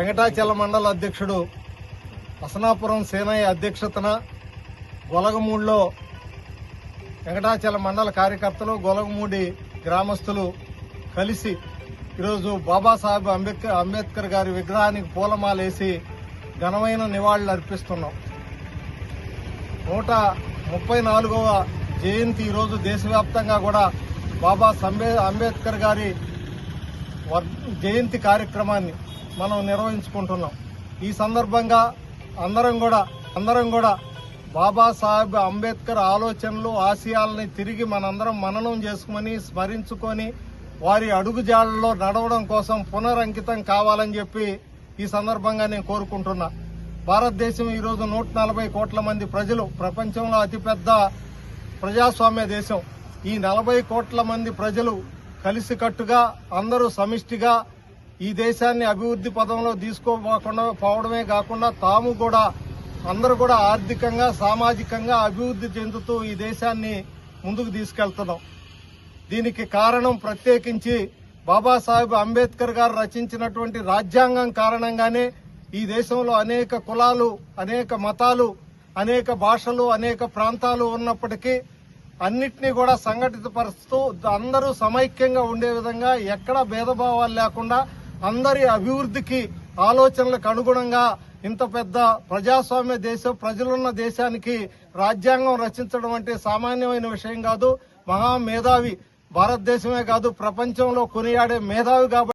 వెంకటాచల మండల అధ్యక్షుడు అసనాపురం సేనయ్య అధ్యక్షతన గొలగమూడిలో వెంకటాచల మండల కార్యకర్తలు గొలగమూడి గ్రామస్తులు కలిసి ఈరోజు బాబాసాహెబ్ అంబేద్కర్ అంబేద్కర్ గారి విగ్రహానికి పూలమాలేసి ఘనమైన నివాళులు అర్పిస్తున్నాం. నూట ముప్పై నాలుగవ జయంతి ఈరోజు దేశవ్యాప్తంగా కూడా బాబా అంబేద్కర్ గారి జయంతి కార్యక్రమాన్ని మనం నిర్వహించుకుంటున్నాం. ఈ సందర్భంగా అందరం కూడా అందరం కూడా బాబాసాహెబ్ అంబేద్కర్ ఆలోచనలు ఆశయాలని తిరిగి మనందరం మననం చేసుకుని స్మరించుకొని వారి అడుగుజాడల్లో నడవడం కోసం పునరంకితం కావాలని చెప్పి ఈ సందర్భంగా నేను కోరుకుంటున్నా. భారతదేశం ఈరోజు నూట నలభై కోట్ల మంది ప్రజలు ప్రపంచంలో అతిపెద్ద ప్రజాస్వామ్య దేశం. ఈ నలభై కోట్ల మంది ప్రజలు కలిసికట్టుగా అందరూ సమిష్టిగా ఈ దేశాన్ని అభివృద్ధి పదంలో తీసుకోపోకుండా పోవడమే కాకుండా తాము కూడా అందరూ కూడా ఆర్థికంగా సామాజికంగా అభివృద్ధి చెందుతూ ఈ దేశాన్ని ముందుకు తీసుకెళ్తున్నాం. దీనికి కారణం ప్రత్యేకించి బాబాసాహెబ్ అంబేద్కర్ గారు రచించినటువంటి రాజ్యాంగం కారణంగానే ఈ దేశంలో అనేక కులాలు అనేక మతాలు అనేక భాషలు అనేక ప్రాంతాలు ఉన్నప్పటికీ అన్నిటినీ కూడా సంఘటితపరుస్తూ అందరూ సమైక్యంగా ఉండే విధంగా ఎక్కడ భేదభావాలు లేకుండా అందరి అభివృద్ధికి ఆలోచనలకు అనుగుణంగా ఇంత పెద్ద ప్రజాస్వామ్య దేశం ప్రజలున్న దేశానికి రాజ్యాంగం రచించడం అంటే సామాన్యమైన విషయం కాదు. మహా మేధావి భారతదేశమే కాదు. ప్రపంచంలో కొనియాడే మేధావి కాబట్టి